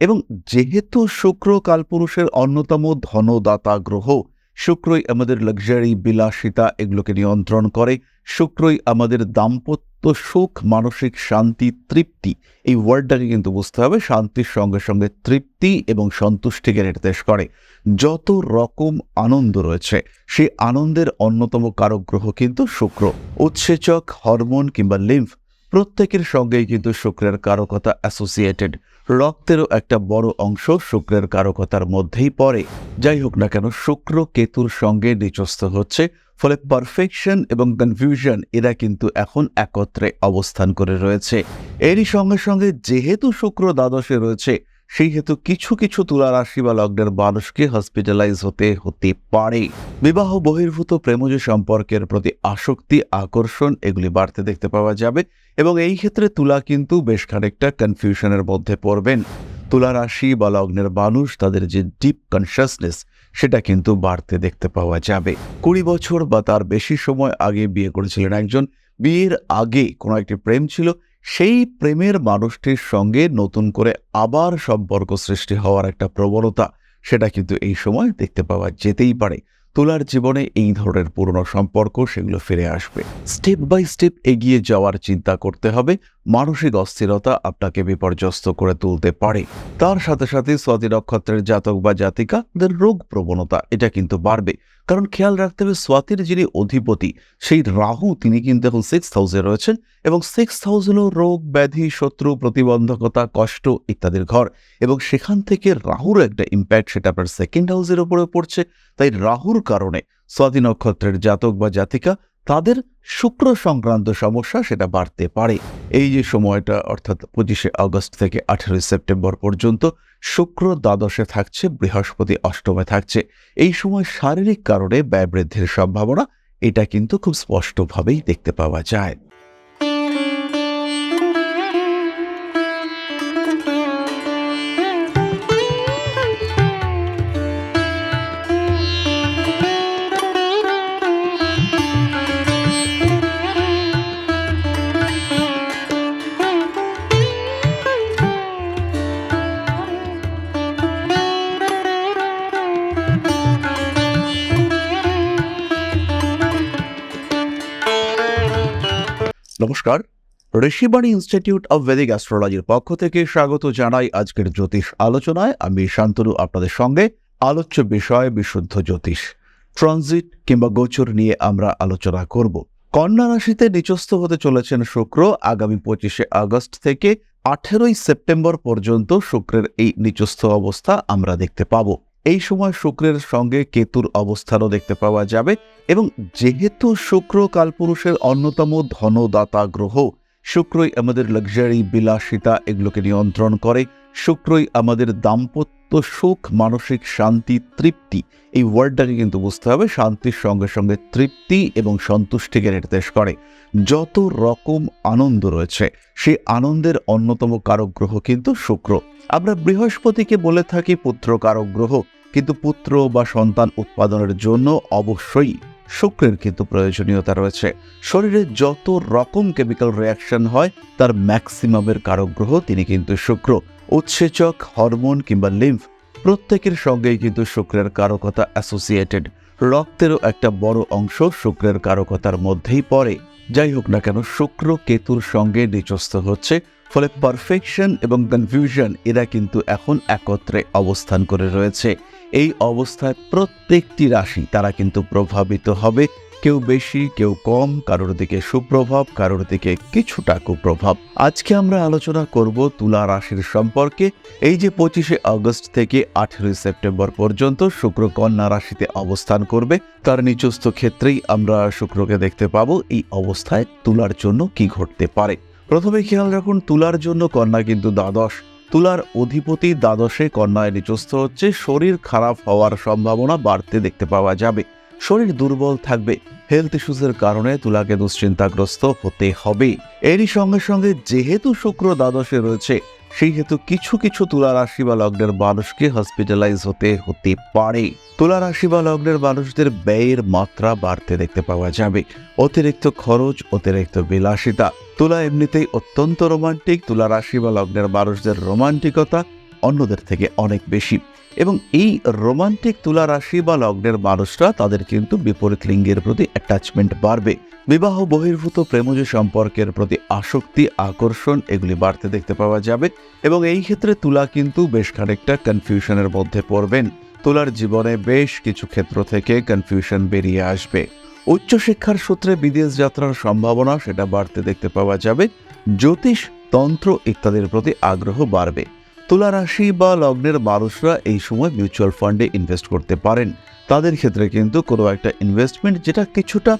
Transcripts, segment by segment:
এবং যেহেতু শুক্র কালপুরুষের অন্যতম ধনদাতা গ্রহ, শুক্রই আমাদের লাক্সারি বিলাসিতা এগুলোকে নিয়ন্ত্রণ করে। শুক্রই আমাদের দাম্পত্য সুখ, মানসিক শান্তি, তৃপ্তি। এই ওয়ার্ডটাকে কিন্তু বুঝতে হবে, শান্তির সঙ্গে সঙ্গে তৃপ্তি এবং সন্তুষ্টিকে নির্দেশ করে। যত রকম আনন্দ রয়েছে, সেই আনন্দের অন্যতম কারক গ্রহ কিন্তু শুক্র। উৎসেচক হরমোন কিংবা লিম্ফ প্রত্যেকের সঙ্গেই কিন্তু শুক্রের কারকতা অ্যাসোসিয়েটেড রক্তেরও একটা বড় অংশ শুক্রের কারকতার মধ্যেই পড়ে। যাই হোক না কেন, শুক্র কেতুর সঙ্গে নিচস্থ হচ্ছে, ফলে পারফেকশন এবং কনফিউশন এরা কিন্তু এখন একত্রে অবস্থান করে রয়েছে। এরই সঙ্গে সঙ্গে যেহেতু শুক্র দ্বাদশে রয়েছে সেই হেতু কিছু কিছু তুলা রাশি বা লগ্নের মানুষকে হসপিটালাইজ হতে হতে পারে। বিবাহ, বহির্ভূত, প্রেমজ সম্পর্কের প্রতি আসক্তি, আকর্ষণ এগুলি বাড়তে দেখতে পাওয়া যাবে। এবং এই ক্ষেত্রে তুলা কিন্তু বেশ খানিকটা কনফিউশনের মধ্যে পড়বেন। তুলা রাশি বা লগ্নের মানুষ, তাদের যে ডিপ কনসিয়াসনেস সেটা কিন্তু বাড়তে দেখতে পাওয়া যাবে। কুড়ি বছর বা তার বেশি সময় আগে বিয়ে করেছিলেন একজন। বিয়ের আগে কোনো একটি প্রেম ছিল, সেই প্রেমের মানুষটির সঙ্গে নতুন করে আবার সম্পর্ক সৃষ্টি হওয়ার একটা প্রবণতা, সেটা কিন্তু এই সময় দেখতে পাওয়া যেতেই পারে। তোলার জীবনে এই ধরনের পুরনো সম্পর্ক সেগুলো ফিরে আসবে। স্টেপ বাই স্টেপ এগিয়ে যাওয়ার চিন্তা করতে হবে। মানসিক অস্থিরতা আপনাকে বিপর্যস্ত করে তুলতে পারে। তার সাথে সাথে স্বাতি নক্ষত্রের জাতক বা জাতিকাদের রোগ প্রবণতা, এটা কিন্তু বাড়বে। কারণ খেয়াল রাখতে হবে স্বাতির যিনি অধিপতি, সেই রাহু তিনি কিন্তু এখন সিক্স হাউসে রয়েছেন এবং সিক্স হাউস হল রোগ, ব্যাধি, শত্রু, প্রতিবন্ধকতা, কষ্ট ইত্যাদির ঘর এবং সেখান থেকে রাহুর একটা ইম্প্যাক্ট সেটা আপনার সেকেন্ড হাউসের উপরে পড়ছে। তাই রাহুর কারণে স্বাতি নক্ষত্রের জাতক বা জাতিকা তাদের শুক্র সংক্রান্ত সমস্যা সেটা বাড়তে পারে। এই যে সময়টা, অর্থাৎ পঁচিশে আগস্ট থেকে আঠেরোই সেপ্টেম্বর পর্যন্ত শুক্র দ্বাদশে থাকছে, বৃহস্পতি অষ্টমে থাকছে। এই সময় শারীরিক কারণে ব্যয় বৃদ্ধির সম্ভাবনা, এটা কিন্তু খুব স্পষ্টভাবেই দেখতে পাওয়া যায়। ঋষিবাণী ইনস্টিটিউট অব ভেদিক অ্যাস্ট্রোলজির পক্ষ থেকে স্বাগত জানাই আজকের জ্যোতিষ আলোচনায়। আমি শান্তনু, আপনাদের সঙ্গে আলোচ্য বিষয় বিশুদ্ধ জ্যোতিষ ট্রানজিট কিংবা গোচর নিয়ে আমরা আলোচনা করব। কন্যা রাশিতে নিচস্থ হতে চলেছেন শুক্র। আগামী পঁচিশে আগস্ট থেকে আঠেরোই সেপ্টেম্বর পর্যন্ত শুক্রের এই নিচস্থ অবস্থা আমরা দেখতে পাব। এই সময় শুক্রের সঙ্গে কেতুর অবস্থানও দেখতে পাওয়া যাবে এবং যেহেতু শুক্র কালপুরুষের অন্যতম ধনদাতা গ্রহ শুক্রই আমাদের লাক্সারি বিলাসিতা এগুলোকে নিয়ন্ত্রণ করে। শুক্রই আমাদের দাম্পত্য সুখ, মানসিক শান্তি, তৃপ্তি। এই ওয়ার্ডটাকে কিন্তু বুঝতে হবে, শান্তির সঙ্গে সঙ্গে তৃপ্তি এবং সন্তুষ্টিকে নির্দেশ করে। যত রকম আনন্দ রয়েছে সেই আনন্দের অন্যতম কারক গ্রহ কিন্তু শুক্র। আমরা বৃহস্পতিকে বলে থাকি পুত্র কারক গ্রহ, কিন্তু পুত্র বা সন্তান উৎপাদনের জন্য অবশ্যই শুক্রের কিন্তু প্রয়োজনীয়তা রয়েছে। শরীরে যত রকম কেমিক্যাল রিয়াকশন হয়, তার ম্যাক্সিমামের কারক গ্রহ তিনি কিন্তু শুক্র। উৎসেচক হরমোন কিংবা লিম্ফ প্রত্যেকের সঙ্গেই কিন্তু শুক্রের কারকতা অ্যাসোসিয়েটেড রক্তেরও একটা বড় অংশ শুক্রের কারকতার মধ্যেই পড়ে। যাই হোক না কেন, শুক্র কেতুর সঙ্গে নিচস্থ হচ্ছে, ফলে পারফেকশন এবং কনফিউশন এরা কিন্তু এখন একত্রে অবস্থান করে রয়েছে। এই অবস্থায় প্রত্যেকটি রাশি তারা কিন্তু প্রভাবিত হবে। কেউ বেশি, কেউ কম, কারোর দিকে সুপ্রভাব, কারোর দিকে কিছুটা কুপ্রভাব। আজকে আমরা আলোচনা করব তুলা রাশির সম্পর্কে। এই যে পঁচিশে আগস্ট থেকে আঠেরোই সেপ্টেম্বর পর্যন্ত শুক্র কন্যা রাশিতে অবস্থান করবে। তার নিচস্থ ক্ষেত্রেই আমরা শুক্রকে দেখতে পাবো। এই অবস্থায় তুলার জন্য কি ঘটতে পারে? প্রথমে খেয়াল রাখুন, তুলার জন্য কন্যা কিন্তু দ্বাদশ। তুলার অধিপতি দ্বাদশে কন্যায় নিচস্থ হচ্ছে, শরীর খারাপ হওয়ার সম্ভাবনা বাড়তে দেখতে পাওয়া যাবে। শরীর দুর্বল থাকবে হেলথ ইস্যুসের কারণে তুলাকে দুশ্চিন্তাগ্রস্ত হতে হবে। এরই সঙ্গে সঙ্গে যেহেতু শুক্র দ্বাদশে রয়েছে সেই হেতু কিছু কিছু তুলা রাশি বা লগ্নের মানুষকে হসপিটালাইজ হতে হতে পারে। তুলা রাশি বা লগ্নের মানুষদের ব্যয়ের মাত্রা বাড়তে দেখতে পাওয়া যাবে। অতিরিক্ত খরচ, অতিরিক্ত বিলাসিতা। তুলা এমনিতেই অত্যন্ত রোমান্টিক তুলা রাশি বা লগ্নের মানুষদের রোমান্টিকতা অন্যদের থেকে অনেক বেশি। এবং এই রোমান্টিক তুলা রাশি বা লগ্নের মানুষরা তাদের কিন্তু বিপরীত লিঙ্গের প্রতি অ্যাটাচমেন্ট বাড়বে। বিবাহ, বহির্ভূত, প্রেমজ সম্পর্কের প্রতি আসক্তি, আকর্ষণ, এগুলি বাড়তে দেখতে পাওয়া যাবে। এবং এই ক্ষেত্রে তুলা কিন্তু বেশ খানিকটা কনফিউশনের মধ্যে পড়বেন। তুলার জীবনে বেশ কিছু ক্ষেত্র থেকে কনফিউশন বেরিয়ে আসবে। উচ্চশিক্ষার সূত্রে বিদেশ যাত্রার সম্ভাবনা, সেটা বাড়তে দেখতে পাওয়া যাবে। জ্যোতিষ, তন্ত্র ইত্যাদির প্রতি আগ্রহ বাড়বে। তুলা রাশি বা লগ্নের মানুষরা এই সময় মিউচুয়াল ফান্ডে ইনভেস্ট করতে পারেন। তাদের ক্ষেত্রে কিন্তু কোনো একটা ইনভেস্টমেন্ট যেটা কিছুটা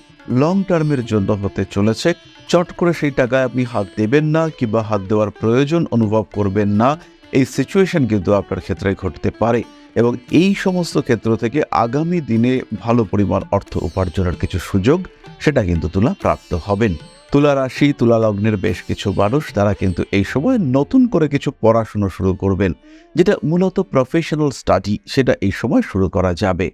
লং টার্মের জন্য হতে চলেছে, চট করে সেই টাকায় আপনি হাত দেবেন না কিংবা হাত দেওয়ার প্রয়োজন অনুভব করবেন না, এই সিচুয়েশন কিন্তু আপনার ক্ষেত্রে ঘটতে পারে। এবং এই সমস্ত ক্ষেত্র থেকে আগামী দিনে ভালো পরিমাণ অর্থ উপার্জনের কিছু সুযোগ, সেটা কিন্তু তুলা প্রাপ্ত হবেন। তুলা রাশি তুলা লগ্নের বেশ কিছু মানুষ তারা কিন্তু এই সময় নতুন করে কিছু পড়াশুনো শুরু করবেন, যেটা মূলত প্রফেশনাল স্টাডি সেটা এই সময় শুরু করা যাবে।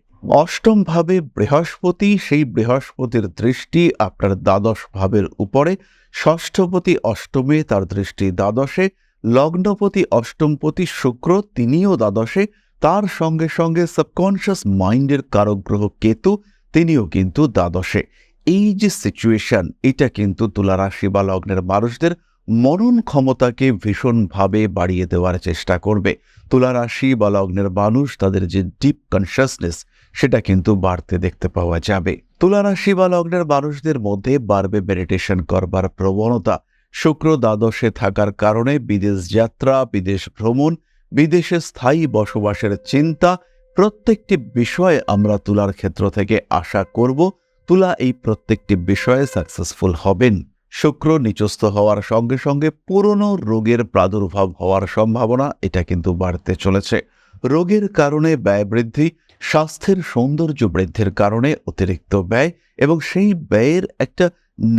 অষ্টম ভাবে বৃহস্পতি, সেই বৃহস্পতির দৃষ্টি আপনার দ্বাদশ ভাবের উপরে। ষষ্ঠপতি অষ্টমে তার দৃষ্টি দ্বাদশে, লগ্নপতি অষ্টমপতি শুক্র তিনিও দ্বাদশে। তার সঙ্গে সঙ্গে সাবকনশিয়াস মাইন্ডের কারক গ্রহ কেতু, তিনিও কিন্তু দ্বাদশে। এই যে সিচুয়েশন এটা কিন্তু তুলা রাশি বা লগ্নের মানুষদের মনন ক্ষমতাকে ভীষণভাবে বাড়িয়ে দেওয়ার চেষ্টা করবে। তুলা রাশি বা লগ্নের মানুষ, তাদের যে ডিপ কনসিয়াসনেস সেটা কিন্তু বাড়তে দেখতে পাওয়া যাবে। তুলা রাশি বা লগ্নের মানুষদের মধ্যে বাড়বে মেডিটেশন করবার প্রবণতা। শুক্র দ্বাদশে থাকার কারণে বিদেশ যাত্রা, বিদেশ ভ্রমণ, বিদেশে স্থায়ী বসবাসের চিন্তা, প্রত্যেকটি বিষয়ে আমরা তুলার ক্ষেত্র থেকে আশা করব। তুলা এই প্রত্যেকটি বিষয়ে সাকসেসফুল হবেন। শুক্র নিচস্থ হওয়ার সঙ্গে সঙ্গে পুরনো রোগের প্রাদুর্ভাব হওয়ার সম্ভাবনা, এটা কিন্তু বাড়তে চলেছে। রোগের কারণে ব্যয় বৃদ্ধি, স্বাস্থ্যের সৌন্দর্য বৃদ্ধির কারণে অতিরিক্ত ব্যয় এবং সেই ব্যয়ের একটা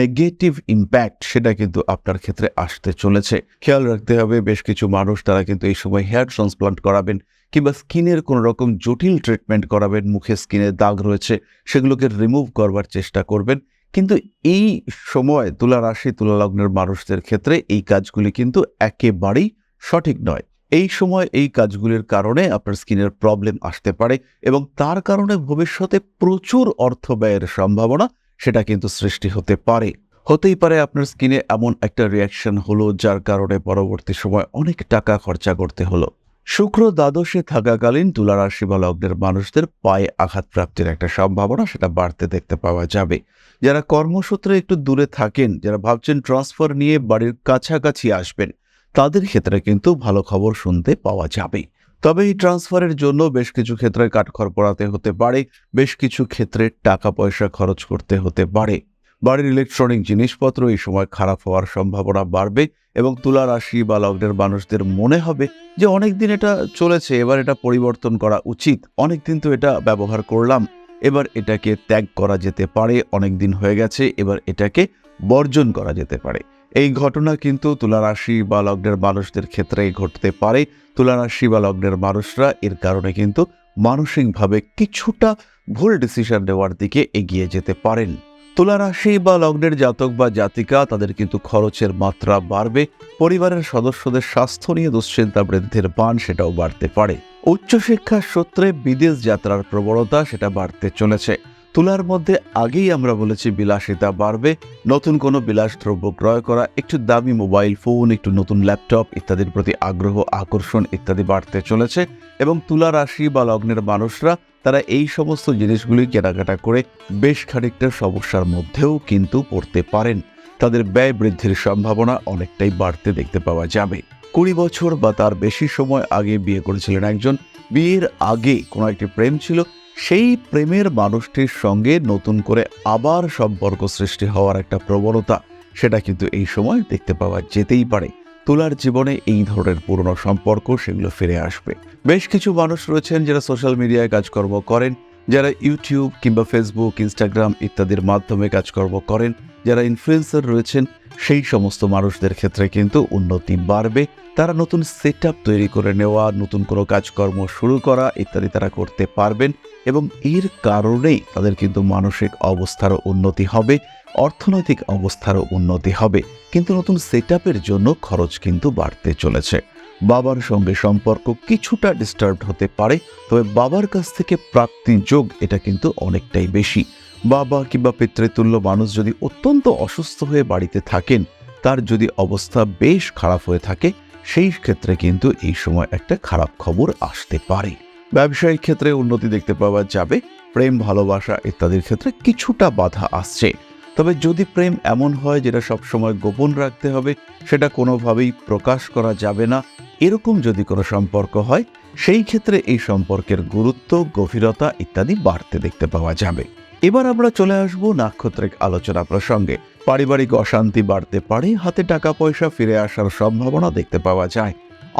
নেগেটিভ ইম্প্যাক্ট সেটা কিন্তু আপনার ক্ষেত্রে আসতে চলেছে। খেয়াল রাখতে হবে, বেশ কিছু মানুষ তারা কিন্তু এই সময় হেয়ার ট্রান্সপ্লান্ট করাবেন। কিংবা স্কিনের কোনো রকম জটিল ট্রিটমেন্ট করাবেন, মুখে স্কিনের দাগ রয়েছে, সেগুলোকে রিমুভ করবার চেষ্টা করবেন। কিন্তু এই সময় তুলা রাশি, তুলা লগ্নের মানুষদের ক্ষেত্রে এই কাজগুলি কিন্তু একেবারেই সঠিক নয়। এই সময় এই কাজগুলির কারণে আপনার স্কিনের প্রবলেম আসতে পারে এবং তার কারণে ভবিষ্যতে প্রচুর অর্থ ব্যয়ের সম্ভাবনা সেটা কিন্তু সৃষ্টি হতে পারে। হতেই পারে আপনার স্কিনে এমন একটা রিয়াকশন হলো, যার কারণে পরবর্তী সময় অনেক টাকা খরচা করতে হলো। শুক্র দ্বাদশে থাকাকালীন তুলা রাশি বা লগ্নের মানুষদের পায়ে আঘাত প্রাপ্তির একটা সম্ভাবনা সেটা বাড়তে দেখতে পাওয়া যাবে। যারা কর্মসূত্রে একটু দূরে থাকেন, যারা ভাবছেন ট্রান্সফার নিয়ে বাড়ির কাছাকাছি আসবেন, তাদের ক্ষেত্রে কিন্তু ভালো খবর শুনতে পাওয়া যাবে। তবে এই ট্রান্সফারের জন্য বেশ কিছু ক্ষেত্রে কাঠখড় পড়াতে হতে পারে, বেশ কিছু ক্ষেত্রে টাকা পয়সা খরচ করতে হতে পারে। বাড়ির ইলেকট্রনিক জিনিসপত্র এই সময় খারাপ হওয়ার সম্ভাবনা বাড়বে এবং তুলা রাশি বা লগ্নের মানুষদের মনে হবে যে অনেক দিন এটা চলেছে, এবার এটা পরিবর্তন করা উচিত। অনেক দিন তো এটা ব্যবহার করলাম, এবার এটাকে ত্যাগ করা যেতে পারে অনেক দিন হয়ে গেছে, এবার এটাকে বর্জন করা যেতে পারে। এই ঘটনা কিন্তু তুলা রাশি বা লগ্নের মানুষদের ক্ষেত্রেই ঘটতে পারে। তুলা রাশি বা লগ্নের মানুষরা এর কারণে কিন্তু মানসিকভাবে কিছুটা ভুল ডিসিশন নেওয়ার দিকে এগিয়ে যেতে পারেন। তুলা রাশি বা লগ্নের জাতক বা জাতিকা, তাদের কিন্তু খরচের মাত্রা বাড়বে। পরিবারের সদস্যদের স্বাস্থ্য নিয়ে দুশ্চিন্তা বৃদ্ধির পান সেটাও বাড়তে পারে। উচ্চশিক্ষার সূত্রে বিদেশ যাত্রার প্রবণতা সেটা বাড়তে চলেছে। তুলার মধ্যে আগেই আমরা বলেছি বিলাসিতা বাড়বে। নতুন কোনো বিলাস দ্রব্য ক্রয় করা, একটু দামি মোবাইল, ফোন, একটু নতুন ল্যাপটপ ইত্যাদির প্রতি আগ্রহ, আকর্ষণ ইত্যাদি বাড়তে চলেছে এবং তুলা রাশি বা লগ্নের মানুষরা, তারা এই সমস্ত জিনিসগুলি কেনাকাটা করে বেশ খানিকটা সমস্যার মধ্যেও কিন্তু পড়তে পারেন। তাদের ব্যয় বৃদ্ধির সম্ভাবনা অনেকটাই বাড়তে দেখতে পাওয়া যাবে। কুড়ি বছর বা তার বেশি সময় আগে বিয়ে করেছিলেন একজন। বিয়ের আগে কোনো একটি প্রেম ছিল সেই প্রেমের মানুষটির সঙ্গে নতুন করে আবার সম্পর্ক সৃষ্টি হওয়ার একটা প্রবণতা, সেটা কিন্তু এই সময় দেখতে পাওয়া যেতেই পারে। তুলার জীবনে এই ধরনের পুরনো সম্পর্ক সেগুলো ফিরে আসবে। বেশ কিছু মানুষ রয়েছেন যারা সোশ্যাল মিডিয়ায় কাজকর্ম করেন। যারা ইউটিউব কিংবা ফেসবুক, ইনস্টাগ্রাম ইত্যাদির মাধ্যমে কাজকর্ম করেন, যারা ইনফ্লুয়েন্সার রয়েছেন, সেই সমস্ত মানুষদের ক্ষেত্রে কিন্তু উন্নতি বাড়বে। তারা নতুন সেট তৈরি করে নেওয়া, নতুন কোনো কাজকর্ম শুরু করা ইত্যাদি তারা করতে পারবেন এবং এর কারণেই তাদের কিন্তু মানসিক অবস্থারও উন্নতি হবে, অর্থনৈতিক অবস্থারও উন্নতি হবে। কিন্তু নতুন সেট জন্য খরচ কিন্তু বাড়তে চলেছে। বাবার সঙ্গে সম্পর্ক কিছুটা ডিস্টার্ব হতে পারে, তবে বাবার কাছ থেকে প্রাপ্তি যোগ এটা কিন্তু অনেকটাই বেশি। বাবা কিংবা পিতৃতুল্য মানুষ যদি অত্যন্ত অসুস্থ হয়ে বাড়িতে থাকেন, তার যদি অবস্থা বেশ খারাপ হয়ে থাকে, সেই ক্ষেত্রে কিন্তু এই সময় একটা খারাপ খবর আসতে পারে। ব্যবসায়িক ক্ষেত্রে উন্নতি দেখতে পাওয়া যাবে, প্রেম, ভালোবাসা ইত্যাদির ক্ষেত্রে কিছুটা বাধা আসছে। তবে যদি প্রেম এমন হয় যেটা সবসময় গোপন রাখতে হবে, সেটা কোনোভাবেই প্রকাশ করা যাবে না এরকম যদি কোনো সম্পর্ক হয়, সেই ক্ষেত্রে এই সম্পর্কের গুরুত্ব, গভীরতা ইত্যাদি বাড়তে দেখতে পাওয়া যাবে। এবার আমরা চলে আসব নাক্ষত্রিক আলোচনা প্রসঙ্গে। পারিবারিক অশান্তি বাড়তে পারে, হাতে টাকা পয়সা ফিরে আসার সম্ভাবনা দেখতে পাওয়া যায়।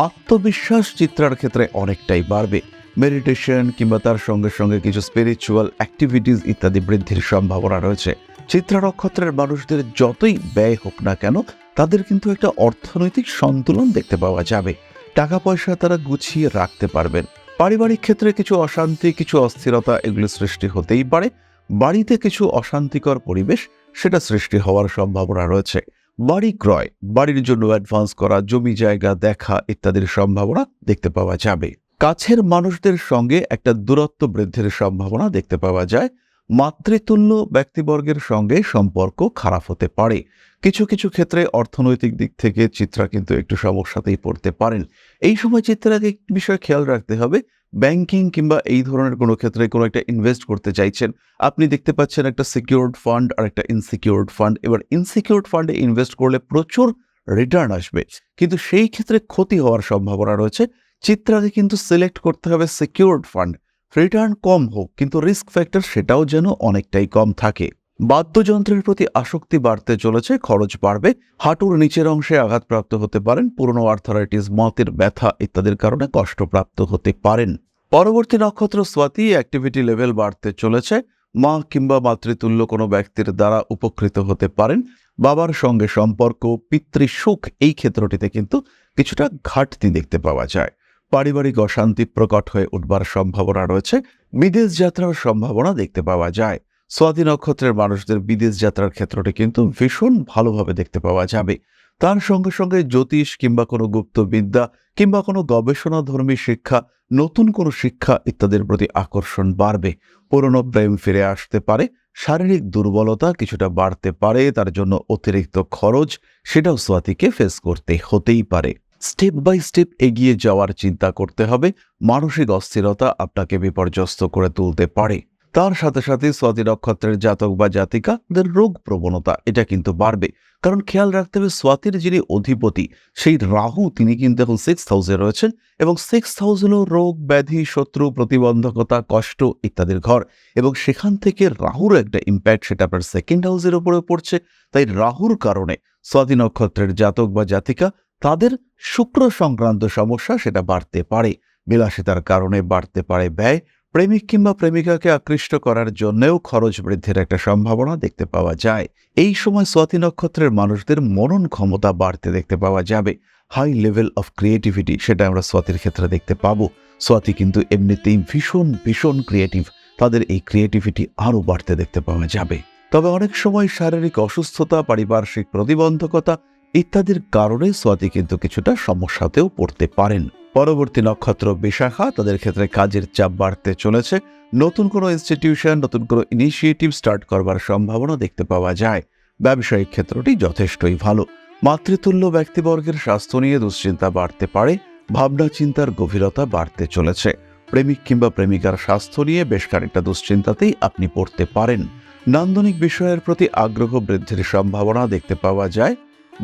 আত্মবিশ্বাস চিত্রার ক্ষেত্রে অনেকটাই বাড়বে। মেডিটেশন কিংবা তার সঙ্গে সঙ্গে কিছু স্পিরিচুয়াল অ্যাক্টিভিটিস ইত্যাদি বৃদ্ধির সম্ভাবনা রয়েছে। চিত্রা নক্ষত্রের মানুষদের যতই ব্যয় হোক না কেন, তাদের কিন্তু একটা অর্থনৈতিক সন্তুলন দেখতে পাওয়া যাবে। টাকা পয়সা তারা গুছিয়ে রাখতে পারবেন। পারিবারিক ক্ষেত্রে কিছু অশান্তি, কিছু অস্থিরতা এগুলো সৃষ্টি হতেই পারে। বাড়িতে কিছু অশান্তিকর পরিবেশ, সেটা সৃষ্টি হওয়ার সম্ভাবনা রয়েছে। বাড়ি ক্রয়, বাড়ির জন্য অ্যাডভান্স করা, জমি জায়গা দেখা ইত্যাদির সম্ভাবনা দেখতে পাওয়া যাবে। কাছের মানুষদের সঙ্গে একটা দূরত্ব বৃদ্ধির সম্ভাবনা দেখতে পাওয়া যায়। মাতৃতুল্য ব্যক্তিবর্গের সঙ্গে সম্পর্ক খারাপ হতে পারে। কিছু কিছু ক্ষেত্রে অর্থনৈতিক দিক থেকে চিত্রা কিন্তু একটু সমস্যাতেই পড়তে পারেন। এই সময় চিত্রাকে বিষয় খেয়াল রাখতে হবে, ব্যাংকিং কিংবা এই ধরনের কোনো ক্ষেত্রে কোনো একটা ইনভেস্ট করতে চাইছেন, আপনি দেখতে পাচ্ছেন একটা সিকিউরড ফান্ড আর একটা ইনসিকিউরড ফান্ড এবার ইনসিকিউরড ফান্ডে ইনভেস্ট করলে প্রচুর রিটার্ন আসবে, কিন্তু সেই ক্ষেত্রে ক্ষতি হওয়ার সম্ভাবনা রয়েছে। চিত্রাকে কিন্তু সিলেক্ট করতে হবে সিকিউরড ফান্ড রিটার্ন কম হোক, কিন্তু রিস্ক ফ্যাক্টর সেটাও যেন অনেকটাই কম থাকে। বাদ্যযন্ত্রের প্রতি আসক্তি বাড়তে চলেছে, খরচ বাড়বে, হাঁটুর নিচের অংশে আঘাতপ্রাপ্ত হতে পারেন, পুরনো আর্থারাইটিস, মতের ব্যথা ইত্যাদির কারণে কষ্টপ্রাপ্ত হতে পারেন। পরবর্তী নক্ষত্র স্বাতি অ্যাক্টিভিটি লেভেল বাড়তে চলেছে, মা কিংবা মাতৃতুল্য কোনো ব্যক্তির দ্বারা উপকৃত হতে পারেন, বাবার সঙ্গে সম্পর্ক, পিতৃসুখ, এই ক্ষেত্রটিতে কিন্তু কিছুটা ঘাটতি দেখতে পাওয়া যায়। পারিবারিক অশান্তি প্রকট হয়ে উঠবার সম্ভাবনা রয়েছে, বিদেশ যাত্রার সম্ভাবনা দেখতে পাওয়া যায়। স্বাতি নক্ষত্রের মানুষদের বিদেশ যাত্রার ক্ষেত্রটি কিন্তু ভীষণ ভালোভাবে দেখতে পাওয়া যাবে। তার সঙ্গে সঙ্গে জ্যোতিষ কিংবা কোনো গুপ্তবিদ্যা কিংবা কোনো গবেষণাধর্মী শিক্ষা, নতুন কোনো শিক্ষা ইত্যাদির প্রতি আকর্ষণ বাড়বে। পুরনো প্রেম ফিরে আসতে পারে, শারীরিক দুর্বলতা কিছুটা বাড়তে পারে, তার জন্য অতিরিক্ত খরচ সেটাও স্বাতিকে ফেস করতে হতেই পারে। স্টেপ বাই স্টেপ এগিয়ে যাওয়ার চিন্তা করতে হবে, মানসিক অস্থিরতা আপনাকে বিপর্যস্ত করে তুলতে পারে। তার সাথে সাথে স্বাতি নক্ষত্রের জাতক বা জাতিকাদের রোগ প্রবণতা, এটা কিন্তু বাড়বে। কারণ খেয়াল রাখতে হবে, স্বাতির যিনি অধিপতি, সেই রাহু তিনি কিন্তু এখন সিক্স হাউসে রয়েছেন এবং সিক্স হাউস হল রোগ, ব্যাধি, শত্রু, প্রতিবন্ধকতা, কষ্ট ইত্যাদির ঘর। এবং সেখান থেকে রাহুর একটা ইম্প্যাক্ট সেটা আপনার সেকেন্ড হাউসের উপরে পড়ছে। তাই রাহুর কারণে স্বাতি নক্ষত্রের জাতক বা জাতিকা, তাদের শুক্র সংক্রান্ত সমস্যা সেটা বাড়তে পারে। বিলাসিতার কারণে বাড়তে পারে ব্যয় প্রেমিক কিংবা প্রেমিকাকে আকৃষ্ট করার জন্যেও খরচ বৃদ্ধির একটা সম্ভাবনা দেখতে পাওয়া যায়। এই সময় স্বাতি নক্ষত্রের মানুষদের মনন ক্ষমতা বাড়তে দেখতে পাওয়া যাবে। হাই লেভেল অফ ক্রিয়েটিভিটি, সেটা আমরা স্বাতির ক্ষেত্রে দেখতে পাবো। স্বাতি কিন্তু এমনিতেই ভীষণ ভীষণ ক্রিয়েটিভ। তাদের এই ক্রিয়েটিভিটি আরও বাড়তে দেখতে পাওয়া যাবে। তবে অনেক সময় শারীরিক অসুস্থতা, পারিপার্শ্বিক প্রতিবন্ধকতা ইত্যাদির কারণে স্বাতি কিন্তু কিছুটা সমস্যাতেও পড়তে পারেন। পরবর্তী নক্ষত্র বিশাখা তাদের ক্ষেত্রে কাজের চাপ বাড়তে চলেছে। নতুন কোনো ইনস্টিটিউশন নতুন কোনো ইনিশিয়েটিভ স্টার্ট করবার সম্ভাবনা দেখতে পাওয়া যায়। ব্যবসায়িক ক্ষেত্রটি যথেষ্টই ভালো। মাতৃতুল্য ব্যক্তিবর্গের স্বাস্থ্য নিয়ে দুশ্চিন্তা বাড়তে পারে, ভাবনা চিন্তার গভীরতা বাড়তে চলেছে। প্রেমিক কিংবা প্রেমিকার স্বাস্থ্য নিয়ে বেশ খানিকটা দুশ্চিন্তাতেই আপনি পড়তে পারেন। নান্দনিক বিষয়ের প্রতি আগ্রহ বৃদ্ধির সম্ভাবনা দেখতে পাওয়া যায়।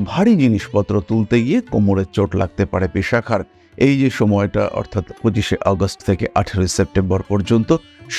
ভারী জিনিসপত্র তুলতে গিয়ে কোমরের চোট লাগতে পারে বিশাখার। এই যে সময়টা, অর্থাৎ পঁচিশে আগস্ট থেকে আঠেরোই সেপ্টেম্বর পর্যন্ত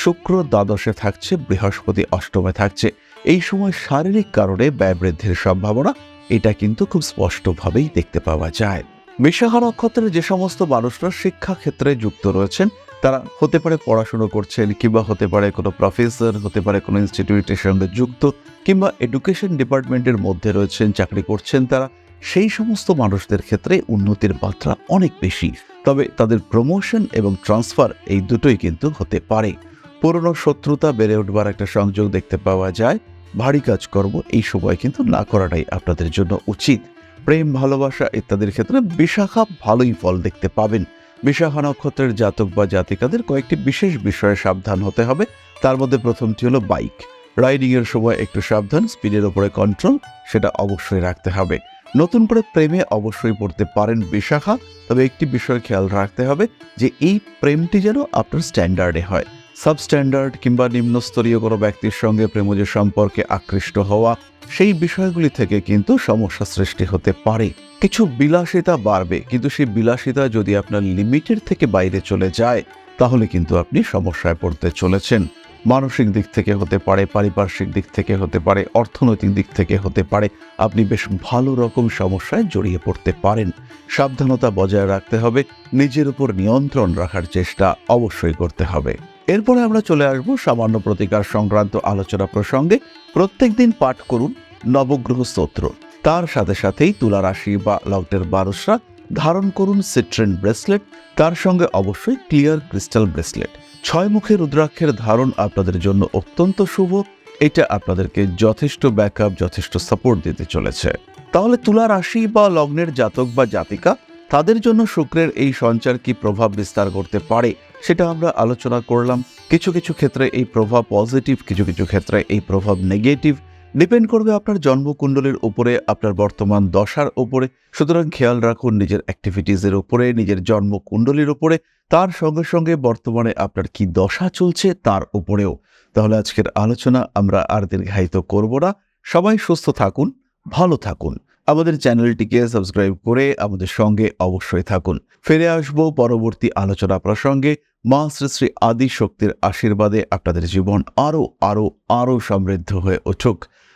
শুক্র দ্বাদশে থাকছে, বৃহস্পতি অষ্টমে থাকছে। এই সময় শারীরিক কারণে ব্যয় বৃদ্ধির সম্ভাবনা, এটা কিন্তু খুব স্পষ্টভাবেই দেখতে পাওয়া যায়। বিশাখা নক্ষত্রের যে সমস্ত মানুষরা শিক্ষা ক্ষেত্রে যুক্ত রয়েছেন, তারা হতে পারে পড়াশুনো করছেন, কিংবা হতে পারে কোনো প্রফেসর হতে পারে কোনো ইনস্টিটিউটের সঙ্গে যুক্ত, কিংবা এডুকেশন ডিপার্টমেন্টের মধ্যে রয়েছেন, চাকরি করছেন তারা। সেই সমস্ত মানুষদের ক্ষেত্রে উন্নতির মাত্রা অনেক বেশি। তবে তাদের প্রমোশন এবং ট্রান্সফার এই দুটোই কিন্তু হতে পারে। পুরনো শত্রুতা বেড়ে উঠবার একটা সংযোগ দেখতে পাওয়া যায়। ভারী কাজকর্ম এই সময় কিন্তু না করাটাই আপনাদের জন্য উচিত। প্রেম, ভালোবাসা ইত্যাদির ক্ষেত্রে বিশাখা ভালোই ফল দেখতে পাবেন। বিশাখা নক্ষত্রের জাতক বা জাতিকাদের কয়েকটি বিশেষ বিষয়ে সাবধান হতে হবে। তার মধ্যে প্রথমটি হলো বাইক রাইডিংয়ের সময় একটু সাবধান স্পিডের উপরে কন্ট্রোল সেটা অবশ্যই রাখতে হবে। নতুন করে প্রেমে অবশ্যই পড়তে পারেন বিশাখা, তবে একটি বিষয় খেয়াল রাখতে হবে যে এই প্রেমটি যেন আপনার স্ট্যান্ডার্ডে হয়। সাবস্ট্যান্ডার্ড কিংবা নিম্নস্তরীয় কোনো ব্যক্তির সঙ্গে প্রেমজ সম্পর্কে আকৃষ্ট হওয়া, সেই বিষয়গুলি থেকে কিন্তু সমস্যা সৃষ্টি হতে পারে। কিছু বিলাসিতা বাড়বে, কিন্তু সেই বিলাসিতা যদি আপনার লিমিটের থেকে বাইরে চলে যায়, তাহলে কিন্তু আপনি সমস্যায় পড়তে চলেছেন। মানসিক দিক থেকে হতে পারে, পারিপার্শ্বিক দিক থেকে হতে পারে, অর্থনৈতিক দিক থেকে হতে পারে, আপনি বেশ ভালো রকম সমস্যায় জড়িয়ে পড়তে পারেন। সাবধানতা বজায় রাখতে হবে, নিজের উপর নিয়ন্ত্রণ রাখার চেষ্টা অবশ্যই করতে হবে। এরপরে আমরা চলে আসব সামান্য প্রতিকার সংক্রান্ত আলোচনা প্রসঙ্গে। প্রত্যেক দিন পাঠ করুন নবগ্রহ স্তোত্র। তার সাথে সাথেই তুলা রাশি বা লগ্নের বারসরা ধারণ করুন সিট্রেন ব্রেসলেট। তার সঙ্গে অবশ্যই ক্লিয়ার ক্রিস্টাল ব্রেসলেট। ছয় মুখে রুদ্রাক্ষের ধারণ আপনাদের জন্য অত্যন্ত শুভ। এটা আপনাদেরকে যথেষ্ট ব্যাকআপ যথেষ্ট সাপোর্ট দিতে চলেছে। তাহলে তুলা রাশি বা লগ্নের জাতক বা জাতিকা, তাদের জন্য শুক্রের এই সঞ্চার কি প্রভাব বিস্তার করতে পারে সেটা আমরা আলোচনা করলাম। কিছু কিছু ক্ষেত্রে এই প্রভাব পজিটিভ কিছু কিছু ক্ষেত্রে এই প্রভাব নেগেটিভ ডিপেন্ড করবে আপনার জন্মকুণ্ডলের উপরে, আপনার বর্তমান দশার উপরে। সুতরাং খেয়াল রাখুন, নিজের অ্যাক্টিভিটিসের উপরে, নিজের জন্মকুণ্ডলীর উপরে। তার সঙ্গে সঙ্গে বর্তমানে আপনার কি দশা চলছে তার উপরেও। তাহলে আজকের আলোচনা আমরা আর দীর্ঘায়িত করব না। সবাই সুস্থ থাকুন, ভালো থাকুন। আমাদের চ্যানেলটিকে সাবস্ক্রাইব করে আমাদের সঙ্গে অবশ্যই থাকুন। ফিরে আসব পরবর্তী আলোচনা প্রসঙ্গে। মা শ্রী শ্রী আদি শক্তির আশীর্বাদে আপনাদের জীবন আরও আরও আরও সমৃদ্ধ হয়ে উঠুক।